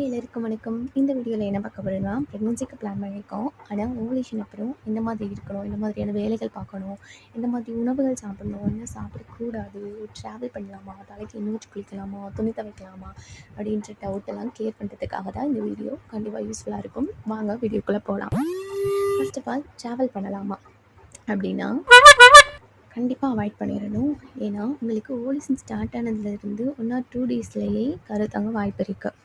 Hi எல்லாருக்கும் வணக்கம். இந்த வீடியோவில் என்ன பார்க்க போகிறோம்னா ப்ரெக்னென்சிக்கு பிளான் பண்ணியிருக்கோம் ஆனால் ஓவலேஷன் அப்புறம் எந்த மாதிரி இருக்கணும் எந்த மாதிரியான வேலைகள் பார்க்கணும் எந்த மாதிரி உணவுகள் சாப்பிடணும் என்ன சாப்பிடக்கூடாது ட்ராவல் பண்ணலாமா தலைக்கு எண்ணெய் வச்சு குளிக்கலாமா துணி துவைக்கலாமா அப்படின்ற டவுட் எல்லாம் கிளியர் பண்ணுறதுக்காக தான் இந்த வீடியோ கண்டிப்பாக யூஸ்ஃபுல்லாக இருக்கும். வாங்க வீடியோக்குள்ளே போகலாம் ஃபர்ஸ்ட் ஆஃப் ஆல் ட்ராவல் பண்ணலாமா அப்படின்னா கண்டிப்பாக அவாய்ட் பண்ணிடணும் ஏன்னா உங்களுக்கு ஓலிசன் ஸ்டார்ட் ஆனதுலேருந்து ஒன் ஆர் டூ டேஸ்லேயே கருத்தாங்க வாய்ப்பு இருக்குது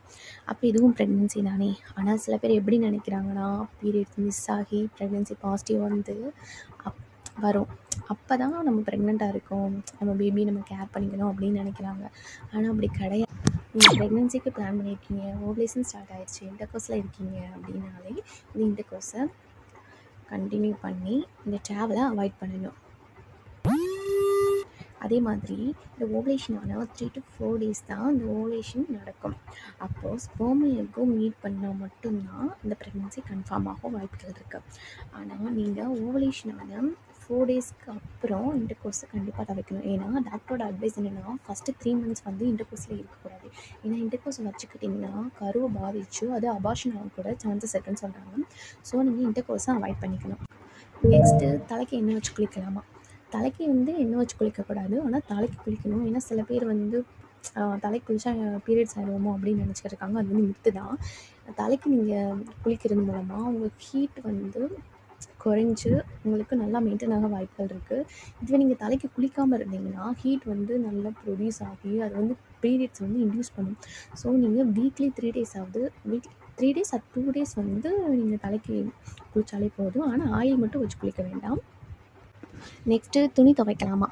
அப்போ இதுவும் ப்ரெக்னென்சி தானே. ஆனால் சில பேர் எப்படி நினைக்கிறாங்கன்னா பீரியட்ஸ் மிஸ் ஆகி ப்ரெக்னென்சி பாசிட்டிவ் வந்து அப் வரும். அப்போ தான் நம்ம ப்ரெக்னெண்ட்டாக இருக்கோம். நம்ம பேபி நம்ம கேர் பண்ணிக்கணும் அப்படின்னு நினைக்கிறாங்க. ஆனால் அப்படி கிடையாது நீங்கள் ப்ரெக்னென்சிக்கு பிளான் பண்ணியிருக்கீங்க ஓவலேஷன் ஸ்டார்ட் ஆகிடுச்சு இந்த கோர்ஸில் இருக்கீங்க அப்படின்னாலே இந்த இந்த கோர்ஸை கண்டினியூ பண்ணி இந்த ட்ராவலை அவாய்ட் பண்ணணும். அதே மாதிரி இந்த ஓவலேஷன் ஆனால் த்ரீ டு ஃபோர் டேஸ் தான் இந்த ஓவலேஷன் நடக்கும். அப்போது ஸ்போம் மீட் பண்ணால் மட்டும்தான் இந்த ப்ரெக்னென்சி கன்ஃபார்ம் ஆகும் வாய்ப்புகள் இருக்குது ஆனால் நீங்கள் ஓவலேஷன் ஃபோர் டேஸ்க்கு அப்புறம் இன்டர் கோர்ஸை கண்டிப்பாக தவிர்க்கணும். ஏன்னா டாக்டரோட அட்வைஸ் என்னென்னா ஃபஸ்ட்டு த்ரீ மந்த்ஸ் வந்து இன்டர் கோர்ஸில் இருக்கக்கூடாது ஏன்னா இன்டர் கோர்ஸ் வச்சுக்கிட்டிங்கன்னா கருவை பாதிச்சு அது அபாஷன் ஆக கூட சான்சஸ் இருக்குன்னு சொல்கிறாங்க ஸோ நீங்கள் இன்டர் கோர்ஸை அவாய்ட் பண்ணிக்கணும். நெக்ஸ்ட்டு தலைக்கு எண்ணெய் வச்சு குளிக்கலாமா? தலைக்கு வந்து எண்ணெய் வச்சு குளிக்கக்கூடாது. ஆனால் தலைக்கு குளிக்கணும். ஏன்னா சில பேர் வந்து தலைக்கு குளிச்சா பீரியட்ஸ் ஆகிடுவோமோ அப்படின்னு நினச்சிட்டு இருக்காங்க அது வந்து மித்து தான். தலைக்கு நீங்கள் குளிக்கிறது மூலமாக உங்களுக்கு ஹீட் வந்து குறைஞ்சு உங்களுக்கு நல்லா மெயின்டைன் ஆக வாய்ப்புகள் இருக்குது இதுவே நீங்கள் தலைக்கு குளிக்காமல் இருந்தீங்கன்னா ஹீட் வந்து நல்லா ப்ரொடியூஸ் ஆகி அது வந்து பீரியட்ஸ் வந்து இன்டியூஸ் பண்ணும். ஸோ நீங்கள் வீக்லி த்ரீ டேஸ் ஆகுது weekly three days or two days வந்து நீங்கள் தலைக்கு குளித்தாலே போதும். ஆனால் ஆயில் மட்டும் வச்சு குளிக்க வேண்டாம். நெக்ஸ்ட்டு துணி துவைக்கலாமா?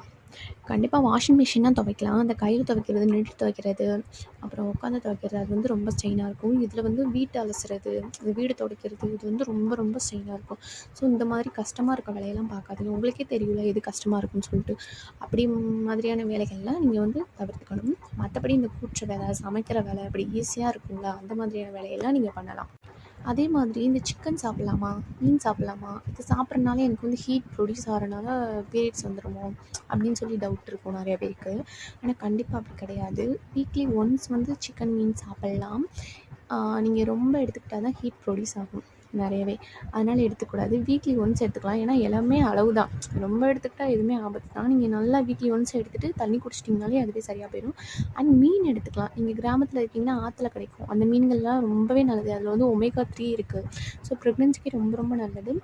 கண்டிப்பாக வாஷிங் மிஷின் தான் துவைக்கலாம். அந்த கையில் துவைக்கிறது நின்று துவைக்கிறது அப்புறம் உட்காந்து துவைக்கிறது அது வந்து ரொம்ப ஸ்ட்ரெயினாக இருக்கும். இதில் வந்து வீட்டு அலசுறது இந்த வீடு துடைக்கிறது இது வந்து ரொம்ப ரொம்ப ஸ்ட்ரெயினாக இருக்கும். ஸோ இந்த மாதிரி கஷ்டமாக இருக்க வேலையெல்லாம் பார்க்காதீங்க. உங்களுக்கே தெரியல எது கஷ்டமாக இருக்கும்னு சொல்லிட்டு. அப்படி மாதிரியான வேலைகள்லாம் நீங்கள் வந்து தவிர்த்துக்கணும். மற்றபடி இந்த கூற்று வேலை சமைக்கிற வேலை அப்படி ஈஸியாக இருக்குங்களா அந்த மாதிரியான வேலையெல்லாம் நீங்கள் பண்ணலாம். அதே மாதிரி இந்த சிக்கன் சாப்பிட்லாமா? மீன் சாப்பிட்லாமா? இது சாப்பிட்றனால எனக்கு வந்து ஹீட் ப்ரொடியூஸ் ஆகிறனால பீரியட்ஸ் வந்துடுமோ அப்படின்னு சொல்லி டவுட் இருக்கும் நிறைய பேருக்கு. ஆனால் கண்டிப்பாக அப்படி கிடையாது. வீக்லி ஒன்ஸ் வந்து சிக்கன் மீன் சாப்பிட்லாம். நீங்கள் ரொம்ப எடுத்துக்கிட்டால் தான் ஹீட் ப்ரொடியூஸ் ஆகும். நிறையவே. அதனால் எடுத்துக்கூடாது. வீக்லி ஒன்ஸ் எடுத்துக்கலாம். ஏன்னா எல்லாமே அளவு தான் ரொம்ப எடுத்துக்கிட்டால் எதுவுமே ஆபத்து தான் நீங்கள் நல்லா வீக்லி ஒன்ஸ் எடுத்துகிட்டு தண்ணி குடிச்சிட்டிங்கனாலே அதுவே சரியாக போயிடும் அண்ட் மீன் எடுத்துக்கலாம். நீங்கள் கிராமத்தில் இருக்கீங்கன்னா ஆற்றுல கிடைக்கும். அந்த மீன்கள்லாம் ரொம்பவே நல்லது. அதில் வந்து ஒமேகா த்ரீ இருக்குது ஸோ ப்ரெக்னென்சிக்கு ரொம்ப ரொம்ப நல்லது.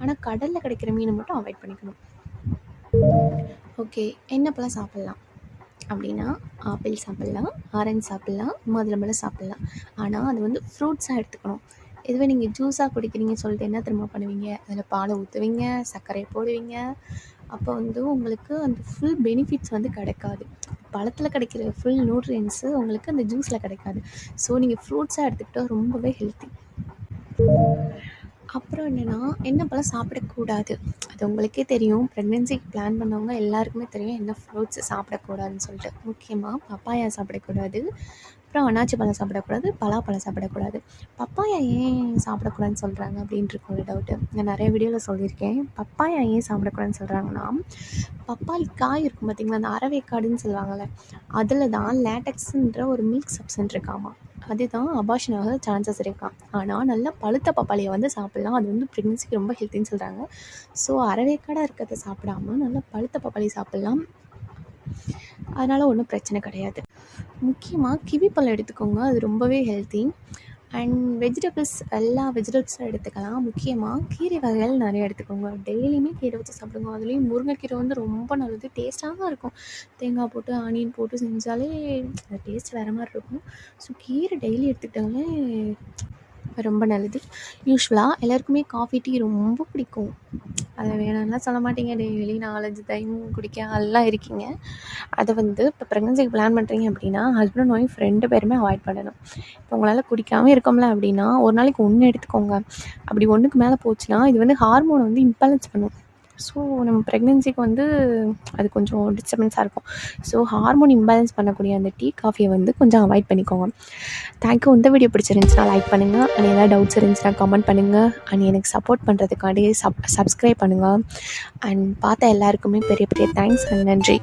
ஆனால் கடலில் கிடைக்கிற மீனை மட்டும் அவாய்ட் பண்ணிக்கணும். ஓகே என்ன பழம் சாப்பிட்லாம்? அப்படின்னா ஆப்பிள் சாப்பிட்லாம். ஆரஞ்சு சாப்பிட்லாம். மாதுளம்பழம் சாப்பிட்லாம். ஆனால் அது வந்து ஃப்ரூட்ஸாக எடுத்துக்கணும். இதுவே நீங்கள் ஜூஸாக குடிக்கிறீங்கன்னு சொல்லிட்டு என்ன திரும்ப பண்ணுவீங்க? அதில் பாலை ஊற்றுவீங்க சர்க்கரை போடுவீங்க. அப்போ வந்து உங்களுக்கு அந்த ஃபுல் பெனிஃபிட்ஸ் வந்து கிடைக்காது. பழத்தில் கிடைக்கிற ஃபுல் நியூட்ரியன்ஸு உங்களுக்கு அந்த ஜூஸில் கிடைக்காது. ஸோ நீங்கள் ஃப்ரூட்ஸாக எடுத்துக்கிட்டால் ரொம்பவே ஹெல்த்தி அப்புறம் என்னென்னா என்ன பழம் சாப்பிடக்கூடாது. அது உங்களுக்கே தெரியும். ப்ரெக்னென்சிக்கு பிளான் பண்ணவங்க எல்லாருக்குமே தெரியும். என்ன ஃப்ரூட்ஸ் சாப்பிடக்கூடாதுன்னு சொல்லிட்டு. முக்கியமாக பப்பாயா சாப்பிடக்கூடாது. அப்புறம் அனாச்சி பழம் சாப்பிடக்கூடாது பலாப்பழம் சாப்பிடக்கூடாது. பப்பாயா ஏன் சாப்பிடக்கூடாதுன்னு சொல்கிறாங்க அப்படின்ட்டு ஒரு டவுட்டு நான் நிறைய வீடியோவில் சொல்லியிருக்கேன். பப்பாயா ஏன் சாப்பிடக்கூடாதுன்னு சொல்கிறாங்கன்னா பப்பாளி காய் இருக்கும் பார்த்திங்களா அந்த அரவேக்காடுன்னு சொல்லுவாங்கள்ல அதில் தான் லேட்டக்ஸுன்ற ஒரு மில்க் சப்ஸ்டன்ட் இருக்காமா. அதுதான் அபாஷன் ஆக சான்சஸ் இருக்கான் ஆனால் நல்லா பழுத்த பப்பாளியை வந்து சாப்பிட்லாம். அது வந்து ப்ரெக்னென்சிக்கு ரொம்ப ஹெல்த்தின்னு சொல்கிறாங்க ஸோ அரவேக்காடாக இருக்கிறத சாப்பிடாம நல்லா பழுத்த பப்பாளி சாப்பிட்லாம். அதனால் ஒன்றும் பிரச்சனை கிடையாது. முக்கியமாக கிவி பழம் எடுத்துக்கோங்க. அது ரொம்பவே ஹெல்த்தி அண்ட் வெஜிடபிள்ஸ் எல்லா வெஜிடபிள்ஸும் எடுத்துக்கலாம். முக்கியமாக கீரை வகைகள் நிறைய எடுத்துக்கோங்க. டெய்லியுமே கீரை வச்சு சாப்பிடுங்க. அதுலேயும் முருங்கைக்கீரை வந்து ரொம்ப நல்லது. டேஸ்ட்டாக தான் இருக்கும். தேங்காய் போட்டு ஆனியன் போட்டு செஞ்சாலே அந்த டேஸ்ட் வேறு மாதிரி இருக்கும். ஸோ கீரை டெய்லி எடுத்துக்கிட்டாலே ரொம்ப நல்லது. யூஸ்வலாக எல்லாருக்குமே காஃபி டீ ரொம்ப பிடிக்கும். அதை வேணாம்லாம் சொல்ல மாட்டீங்க. டெய்லி நாலஞ்சு டைம் குடிக்க எல்லாம் இருக்கீங்க. அதை வந்து இப்போ ப்ரெக்னன்சிக்கு பிளான் பண்ணுறீங்க அப்படின்னா ஹஸ்பண்ட் அண்ட் ஒய்ஃப் ரெண்டு பேருமே அவாய்ட் பண்ணணும். இப்போ உங்களால் குடிக்காமல் இருக்கோம்ல அப்படின்னா ஒரு நாளைக்கு ஒன்று எடுத்துக்கோங்க. அப்படி ஒன்றுக்கு மேலே போச்சுன்னா இது வந்து ஹார்மோனை வந்து இம்பேலன்ஸ் பண்ணும். ஸோ நம்ம ப்ரெக்னென்சிக்கு வந்து அது கொஞ்சம் டிஸ்டர்பன்ஸாக இருக்கும். ஸோ ஹார்மோன் இம்பேலன்ஸ் பண்ணக்கூடிய அந்த டீ காஃபியை வந்து கொஞ்சம் அவாய்ட் பண்ணிக்கோங்க. தேங்க்யூ இந்த வீடியோ பிடிச்சிருந்துச்சுன்னா லைக் பண்ணுங்கள் அண்ட் ஏதாவது டவுட்ஸ் இருந்துச்சுன்னா கமெண்ட் பண்ணுங்கள் அண்ட் எனக்கு சப்போர்ட் பண்ணுறதுக்காண்டி சப் சப்ஸ்கிரைப் பண்ணுங்கள் அண்ட் பார்த்த எல்லாருக்குமே பெரிய பெரிய தேங்க்ஸ் அண்ட் நன்றி.